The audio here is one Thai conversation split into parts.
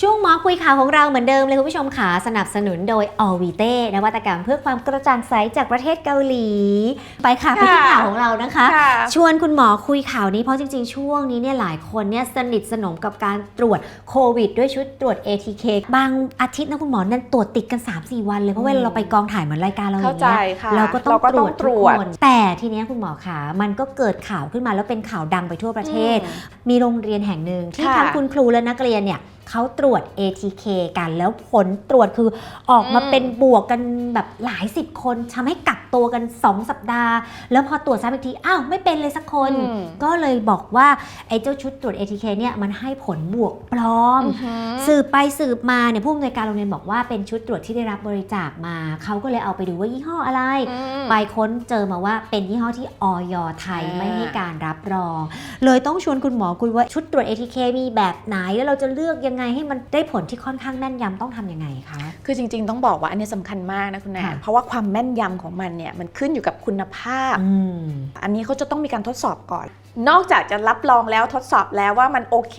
ช่วงหมอคุยข่าวของเราเหมือนเดิมเลยคุณผู้ชมค่ะสนับสนุนโดย o v i t e นวัตกรรมเพื่อความกระจ่างใสจากประเทศเกาหลี ไปค่ะไปที่ค่ะข่าวของเรานะคะค่ะชวนคุณหมอคุยข่าวนี้เพราะจริงๆ ช่วงนี้เนี่ยหลายคนเนี่ยสนิทสนมกับการตรวจโควิด ด้วยชุดตรวจ ATK บางอาทิตย์นะคุณหมอนั่นตรวจติดกัน 3-4 วันเลยเพราะเวลาเราไปกองถ่ายเหมือนรายการเราอเข้าย่างใจเงี้ยค่ะเราก็ต้องเราก็ตรต้อวงจตทุรกวจคนแต่ทีเนี้ยคุณหมอขามันก็เกิดข่าวขึ้นมาแล้วเป็นข่าวดังไปทั่วประเทศอืมมีโรงเรียนแห่งหนึ่งที่ค่ะทั้งคุณครูและนักเรียนเนี่ย เขาตรวจ ATK กันแล้วผลตรวจคือออกมาอืมเป็นบวกกันแบบหลายสิบคนทำให้กักตัวกัน 2 สัปดาห์ แล้วพอตรวจซ้ำอีกที อ้าว ไม่เป็นเลยสักคนอืมก็เลยบอกว่าไอ้เจ้าชุดตรวจ ATK เนี่ยมันให้ผลบวกปลอมอือหือสืบไปสืบมาเนี่ยผู้อำนวยการโรงเรียนบอกว่าเป็นชุดตรวจที่ได้รับบริจาคมา เขาก็เลยเอาไปดูว่ายี่ห้ออะไรอืมไปค้นเจอมาว่าเป็นยี่ห้อที่ออยไทยอ่าไม่ให้การรับรอง เลยต้องชวนคุณหมอคุยว่าชุดตรวจ ATK มีแบบไหนแล้วเราจะเลือกยังไงให้มันได้ผลที่ค่อนข้างแม่นยำต้องทำยังไงคะ คือจริงๆต้องบอกว่าอันนี้สำคัญมากนะคุณแนค่ะนเพราะว่าความแม่นยำของมันเนี่ยมันขึ้นอยู่กับคุณภาพอืมอันนี้เขาจะต้องมีการทดสอบก่อน นอกจากจะรับรองแล้วทดสอบแล้วว่ามันโอเค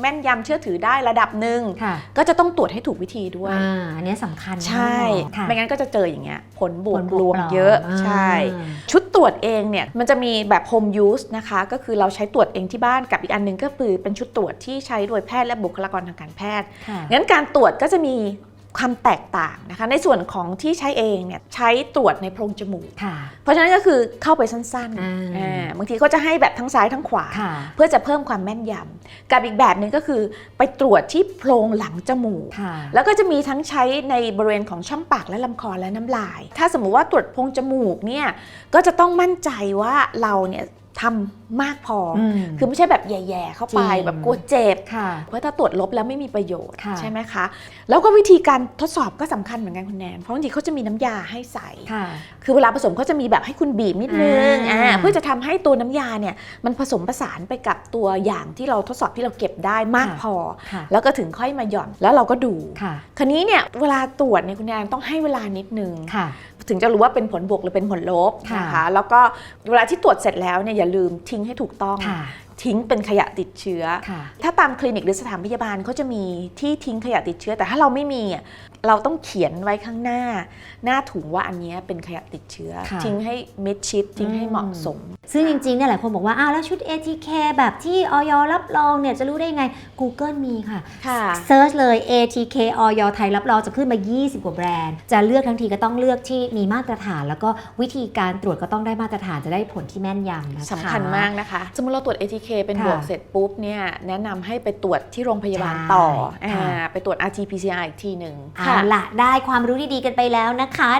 แม่นยำเชื่อถือได้ระดับหนึ่งค่ะก็จะต้องตรวจให้ถูกวิธีด้วยอ่าอันนี้สำคัญนะใช่คุณหมอค่ะไม่งั้นก็จะเจออย่างเงี้ยผลบวผกลรวมปลเยอะาใช่ ชุดตรวจเองเนี่ยมันจะมีแบบ home use นะคะก็คือเราใช้ตรวจเองที่บ้านกับอีกอันหนึงก็คือเป็นชุดตรวจที่ใช้โดยแพทย์และบุคลากรทางการแพทย์ค่ะงั้นการตรวจก็จะมี ความแตกต่างนะคะ ในส่วนของที่ใช้เองเนี่ยใช้ตรวจในโพรงจมูก ค่ะ เพราะฉะนั้นก็คือเข้าไปสั้นอ่า ๆอ่าบางทีเขาจะให้แบบทั้งซ้ายทั้งขวา ค่ะ เพื่อจะเพิ่มความแม่นยำกับอีกแบบหนึ่งก็คือไปตรวจที่โพรงหลังจมูก ค่ะ แล้วก็จะมีทั้งใช้ในบริเวณของช่องปากและลำคอและน้ำลาย ถ้าสมมุติว่าตรวจโพรงจมูกเนี่ย ก็จะต้องมั่นใจว่าเราเนี่ย ทำมากพอออืมคือไม่ใช่แบบแย่ๆเข้าไปจริงแบบกลัวเจ็บค่ะเพราะถ้าตรวจลบแล้วไม่มีประโยชน์ค่ะใช่ไหมคะ แล้วก็วิธีการทดสอบก็สำคัญเหมือนกันคุณแนน เพราะบางทีเขาจะมีน้ำยาให้ใส่ค่ะคือเวลาผสมเขาจะมีแบบให้คุณบีบนิดนึงอ่าอ่าเพื่อจะทำให้ตัวน้ำยาเนี่ยมันผสมผสานไปกับตัวอย่างที่เราทดสอบที่เราเก็บได้มากพอค่ะแล้วก็ถึงค่อยมาหย่อนแล้วเราก็ดูค่ะคันนี้เนี่ยเวลาตรวจเนี่ยคุณแอนต้องให้เวลานิดนึงค่ะ ถึงจะรู้ว่าเป็นผลบวกหรือเป็นผลลบค่ะนะคะแล้วก็เวลาที่ตรวจเสร็จแล้วเนี่ยอย่าลืมทิ้งให้ถูกต้องค่ะทิ้งเป็นขยะติดเชื้อค่ะถ้าตามคลินิกหรือสถานพยาบาลเขาจะมีที่ทิ้งขยะติดเชื้อ แต่ถ้าเราไม่มีอะ เราต้องเขียนไว้ข้างหน้า หน้าถุงว่าอันเนี้ยเป็นขยะติดเชื้อ ค่ะ ทิ้งให้มิดชิดทิ้งให้อืมเหมาะสม ซึ่งจริงๆเนี่ยหลายคนบอกว่า อ้าว แล้วชุด ATK แบบที่ออยรับรองเนี่ยจะรู้ได้ยังไง Google มีค่ะ ค่ะ เซิร์ชเลย ATK ออยไทยรับรองจะขึ้นมา 20 กว่าแบรนด์ จะเลือกทั้งทีก็ต้องเลือกที่มีมาตรฐาน แล้วก็วิธีการตรวจก็ต้องได้มาตรฐานจะได้ผลที่แม่นยำนะคะ สำคัญมากนะคะ สมมติเราตรวจ ATK เป็นค่ะบวกเสร็จปุ๊บเนี่ยแนะนำให้ไปตรวจที่โรงพยาบาลใช่ต่อค่ะ อ่าไปตรวจ RT-PCR อีกทีหนึ่งเอาละได้ความรู้ดีๆกันไปแล้วนะคะ